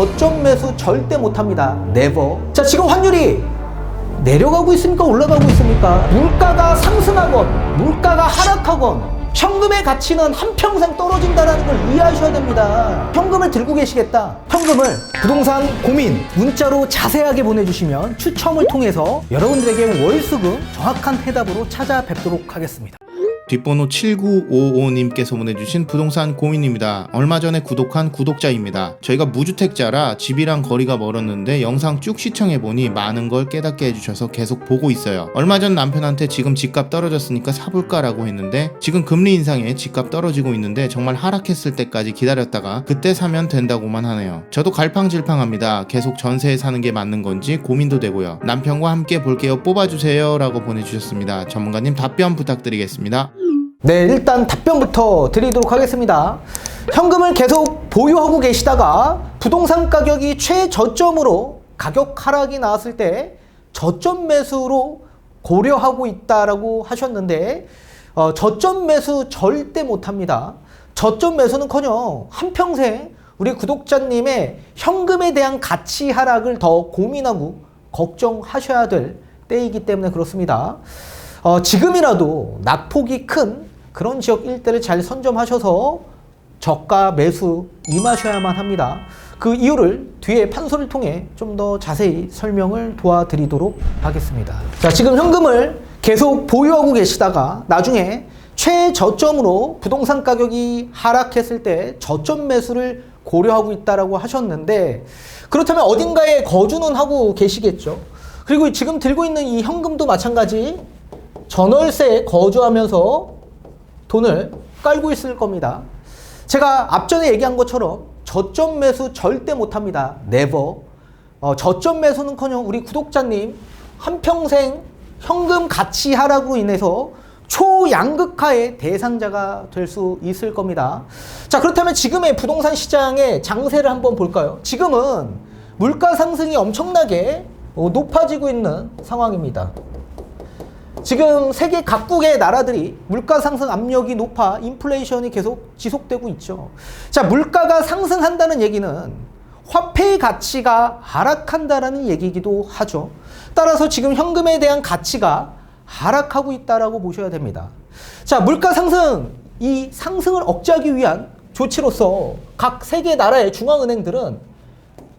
저점 매수 절대 못합니다. 네버. 자, 지금 환율이 내려가고 있습니까? 올라가고 있습니까? 물가가 상승하건 물가가 하락하건 현금의 가치는 한평생 떨어진다는 걸 이해하셔야 됩니다. 현금을 들고 계시겠다. 현금을 부동산 고민 문자로 자세하게 보내주시면 추첨을 통해서 여러분들에게 월수금 정확한 해답으로 찾아뵙도록 하겠습니다. 뒷번호 7955님께서 보내주신 부동산 고민입니다. 얼마 전에 구독한 구독자입니다. 저희가 무주택자라 집이랑 거리가 멀었는데 영상 쭉 시청해보니 많은 걸 깨닫게 해주셔서 계속 보고 있어요. 얼마 전 남편한테 지금 집값 떨어졌으니까 사볼까라고 했는데 지금 금리 인상에 집값 떨어지고 있는데 정말 하락했을 때까지 기다렸다가 그때 사면 된다고만 하네요. 저도 갈팡질팡합니다. 계속 전세에 사는 게 맞는 건지 고민도 되고요. 남편과 함께 볼게요. 뽑아주세요. 라고 보내주셨습니다. 전문가님 답변 부탁드리겠습니다. 네, 일단 답변부터 드리도록 하겠습니다. 현금을 계속 보유하고 계시다가 부동산 가격이 최저점으로 가격 하락이 나왔을 때 저점 매수로 고려하고 있다라고 하셨는데 어, 저점 매수 절대 못합니다. 저점 매수는커녕 한평생 우리 구독자님의 현금에 대한 가치 하락을 더 고민하고 걱정하셔야 될 때이기 때문에 그렇습니다. 어, 지금이라도 낙폭이 큰 그런 지역 일대를 잘 선점하셔서 저가 매수 임하셔야만 합니다. 그 이유를 뒤에 판소를 통해 좀 더 자세히 설명을 도와드리도록 하겠습니다. 자, 지금 현금을 계속 보유하고 계시다가 나중에 최저점으로 부동산 가격이 하락했을 때 저점 매수를 고려하고 있다라고 하셨는데 그렇다면 어딘가에 거주는 하고 계시겠죠. 그리고 지금 들고 있는 이 현금도 마찬가지 전월세에 거주하면서 돈을 깔고 있을 겁니다. 제가 앞전에 얘기한 것처럼 저점 매수 절대 못합니다. 네버. 어, 저점 매수는커녕 우리 구독자님 한평생 현금 가치 하락으로 인해서 초양극화의 대상자가 될 수 있을 겁니다. 자, 그렇다면 지금의 부동산 시장의 장세를 한번 볼까요? 지금은 물가 상승이 엄청나게 어, 높아지고 있는 상황입니다. 지금 세계 각국의 나라들이 물가 상승 압력이 높아 인플레이션이 계속 지속되고 있죠. 자, 물가가 상승한다는 얘기는 화폐의 가치가 하락한다라는 얘기이기도 하죠. 따라서 지금 현금에 대한 가치가 하락하고 있다라고 보셔야 됩니다. 자, 물가 상승 이 상승을 억제하기 위한 조치로서 각 세계 나라의 중앙은행들은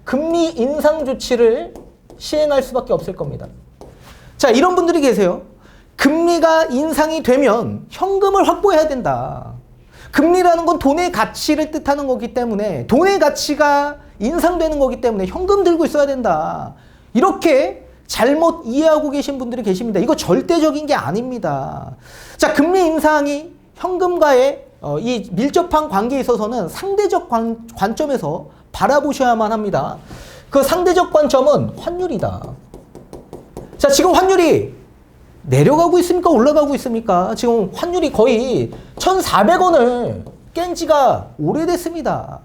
금리 인상 조치를 시행할 수밖에 없을 겁니다. 자, 이런 분들이 계세요. 금리가 인상이 되면 현금을 확보해야 된다. 금리라는 건 돈의 가치를 뜻하는 거기 때문에 돈의 가치가 인상되는 거기 때문에 현금 들고 있어야 된다. 이렇게 잘못 이해하고 계신 분들이 계십니다. 이거 절대적인 게 아닙니다. 자, 금리 인상이 현금과의 어, 이 밀접한 관계에 있어서는 상대적 관, 관점에서 바라보셔야만 합니다. 그 상대적 관점은 환율이다. 자, 지금 환율이 내려가고 있습니까? 올라가고 있습니까? 지금 환율이 거의 1,400원을 깬 지가 오래됐습니다.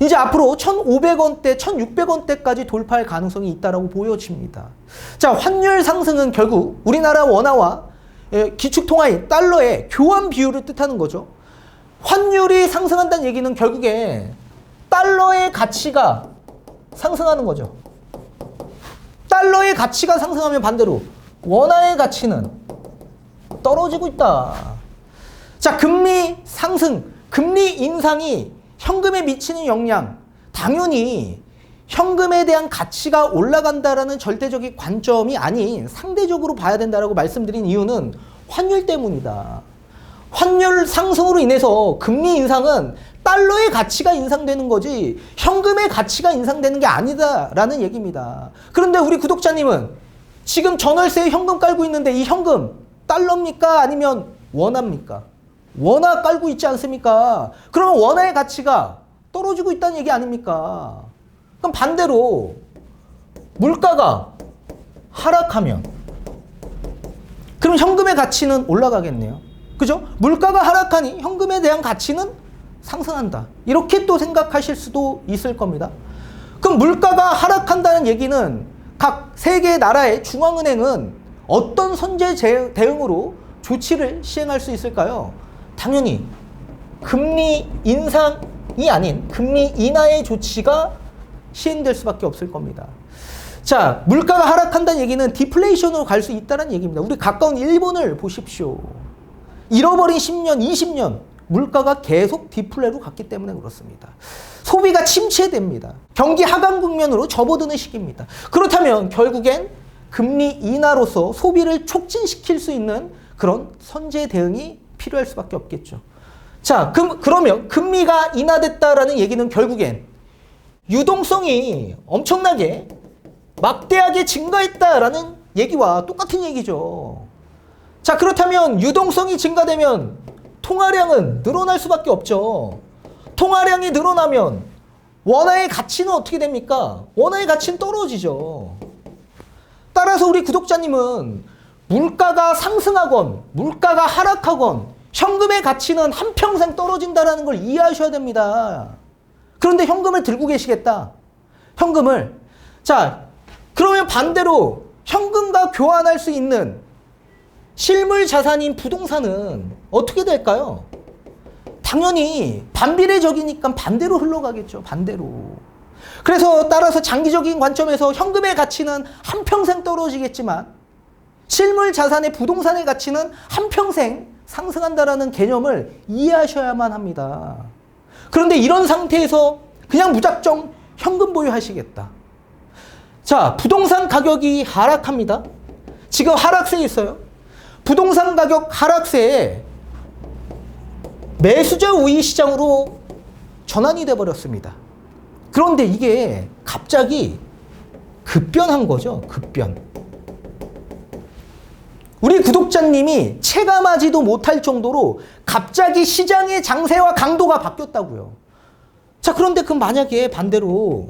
이제 앞으로 1,500원대, 1,600원대까지 돌파할 가능성이 있다고 보여집니다. 자, 환율 상승은 결국 우리나라 원화와 예, 기축통화인 달러의 교환 비율을 뜻하는 거죠. 환율이 상승한다는 얘기는 결국에 달러의 가치가 상승하는 거죠. 달러의 가치가 상승하면 반대로 원화의 가치는 떨어지고 있다. 자, 금리 상승, 금리 인상이 현금에 미치는 영향, 당연히 현금에 대한 가치가 올라간다라는 절대적인 관점이 아닌 상대적으로 봐야 된다라고 말씀드린 이유는 환율 때문이다. 환율 상승으로 인해서 금리 인상은 달러의 가치가 인상되는 거지 현금의 가치가 인상되는 게 아니다라는 얘기입니다. 그런데 우리 구독자님은 지금 전월세에 현금 깔고 있는데 이 현금 달러입니까? 아니면 원화입니까? 원화 깔고 있지 않습니까? 그러면 원화의 가치가 떨어지고 있다는 얘기 아닙니까? 그럼 반대로 물가가 하락하면 그럼 현금의 가치는 올라가겠네요. 그죠? 물가가 하락하니 현금에 대한 가치는 상승한다. 이렇게 또 생각하실 수도 있을 겁니다. 그럼 물가가 하락한다는 얘기는 각 세계 나라의 중앙은행은 어떤 선제 대응으로 조치를 시행할 수 있을까요? 당연히 금리 인상이 아닌 금리 인하의 조치가 시행될 수밖에 없을 겁니다. 자, 물가가 하락한다는 얘기는 디플레이션으로 갈 수 있다는 얘기입니다. 우리 가까운 일본을 보십시오. 잃어버린 10년, 20년 물가가 계속 디플레로 갔기 때문에 그렇습니다. 소비가 침체됩니다. 경기 하강 국면으로 접어드는 시기입니다. 그렇다면 결국엔 금리 인하로서 소비를 촉진시킬 수 있는 그런 선제 대응이 필요할 수밖에 없겠죠. 자, 그, 그러면 금리가 인하됐다라는 얘기는 결국엔 유동성이 엄청나게 막대하게 증가했다라는 얘기와 똑같은 얘기죠. 자, 그렇다면 유동성이 증가되면 통화량은 늘어날 수밖에 없죠. 통화량이 늘어나면 원화의 가치는 어떻게 됩니까? 원화의 가치는 떨어지죠. 따라서 우리 구독자님은 물가가 상승하건 물가가 하락하건 현금의 가치는 한평생 떨어진다는 걸 이해하셔야 됩니다. 그런데 현금을 들고 계시겠다. 현금을. 자, 그러면 반대로 현금과 교환할 수 있는 실물 자산인 부동산은 어떻게 될까요? 당연히 반비례적이니까 반대로 흘러가겠죠. 반대로. 그래서 따라서 장기적인 관점에서 현금의 가치는 한평생 떨어지겠지만 실물 자산의 부동산의 가치는 한평생 상승한다라는 개념을 이해하셔야만 합니다. 그런데 이런 상태에서 그냥 무작정 현금 보유하시겠다. 자, 부동산 가격이 하락합니다. 지금 하락세에 있어요. 부동산 가격 하락세에 매수자 우위 시장으로 전환이 돼 버렸습니다. 그런데 이게 갑자기 급변한 거죠. 급변. 우리 구독자님이 체감하지도 못할 정도로 갑자기 시장의 장세와 강도가 바뀌었다고요. 자, 그런데 그 만약에 반대로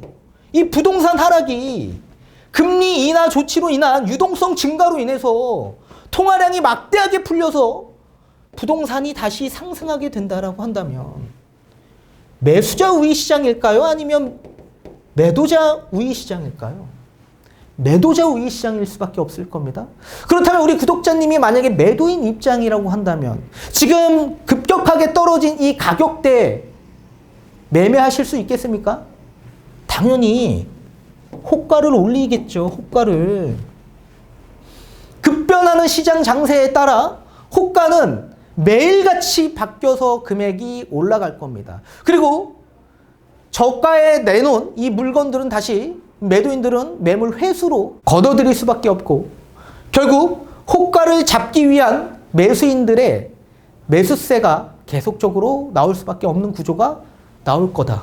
이 부동산 하락이 금리 인하 조치로 인한 유동성 증가로 인해서 통화량이 막대하게 풀려서 부동산이 다시 상승하게 된다라고 한다면 매수자 우위 시장일까요? 아니면 매도자 우위 시장일까요? 매도자 우위 시장일 수밖에 없을 겁니다. 그렇다면 우리 구독자님이 만약에 매도인 입장이라고 한다면 지금 급격하게 떨어진 이 가격대에 매매하실 수 있겠습니까? 당연히 호가를 올리겠죠. 호가를. 급변하는 시장 장세에 따라 호가는 매일같이 바뀌어서 금액이 올라갈 겁니다. 그리고 저가에 내놓은 이 물건들은 다시 매도인들은 매물 회수로 걷어들일 수밖에 없고 결국 호가를 잡기 위한 매수인들의 매수세가 계속적으로 나올 수밖에 없는 구조가 나올 거다.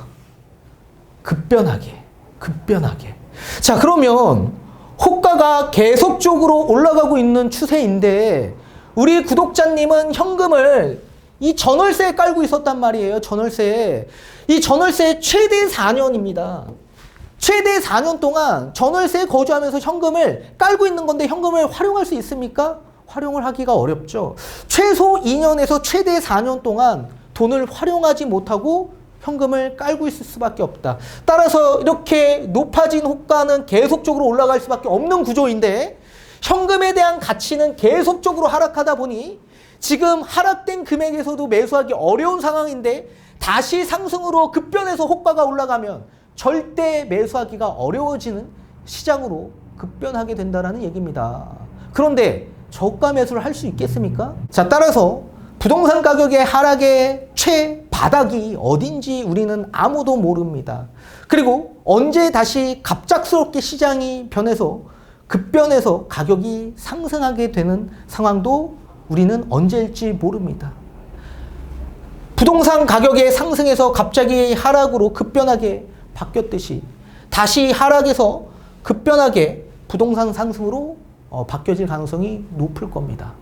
급변하게, 급변하게. 자, 그러면 호가가 계속적으로 올라가고 있는 추세인데 우리 구독자님은 현금을 이 전월세에 깔고 있었단 말이에요. 전월세에. 이 전월세 최대 4년입니다. 최대 4년 동안 전월세에 거주하면서 현금을 깔고 있는 건데 현금을 활용할 수 있습니까? 활용을 하기가 어렵죠. 최소 2년에서 최대 4년 동안 돈을 활용하지 못하고 현금을 깔고 있을 수밖에 없다. 따라서 이렇게 높아진 호가는 계속적으로 올라갈 수밖에 없는 구조인데 현금에 대한 가치는 계속적으로 하락하다 보니 지금 하락된 금액에서도 매수하기 어려운 상황인데 다시 상승으로 급변해서 호가가 올라가면 절대 매수하기가 어려워지는 시장으로 급변하게 된다는 얘기입니다. 그런데 저가 매수를 할 수 있겠습니까? 자, 따라서 부동산 가격의 하락의 최바닥이 어딘지 우리는 아무도 모릅니다. 그리고 언제 다시 갑작스럽게 시장이 변해서 급변해서 가격이 상승하게 되는 상황도 우리는 언제일지 모릅니다. 부동산 가격의 상승에서 갑자기 하락으로 급변하게 바뀌었듯이 다시 하락에서 급변하게 부동산 상승으로 어, 바뀌어질 가능성이 높을 겁니다.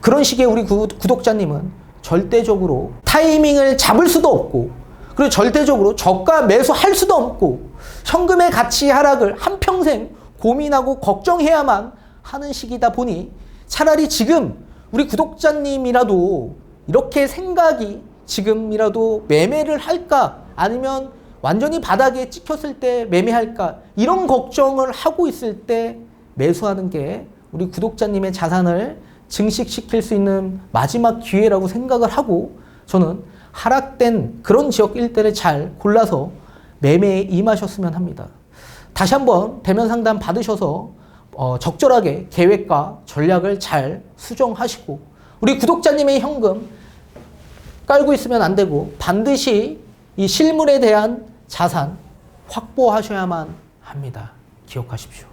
그런 식의 우리 구, 구독자님은 절대적으로 타이밍을 잡을 수도 없고 그리고 절대적으로 저가 매수할 수도 없고 현금의 가치 하락을 한평생 고민하고 걱정해야만 하는 시기다 보니 차라리 지금 우리 구독자님이라도 이렇게 생각이 지금이라도 매매를 할까 아니면 완전히 바닥에 찍혔을 때 매매할까 이런 걱정을 하고 있을 때 매수하는 게 우리 구독자님의 자산을 증식시킬 수 있는 마지막 기회라고 생각을 하고 저는 하락된 그런 지역 일대를 잘 골라서 매매에 임하셨으면 합니다. 다시 한번 대면 상담 받으셔서 어, 적절하게 계획과 전략을 잘 수정하시고 우리 구독자님의 현금 깔고 있으면 안 되고 반드시 이 실물에 대한 자산 확보하셔야만 합니다. 기억하십시오.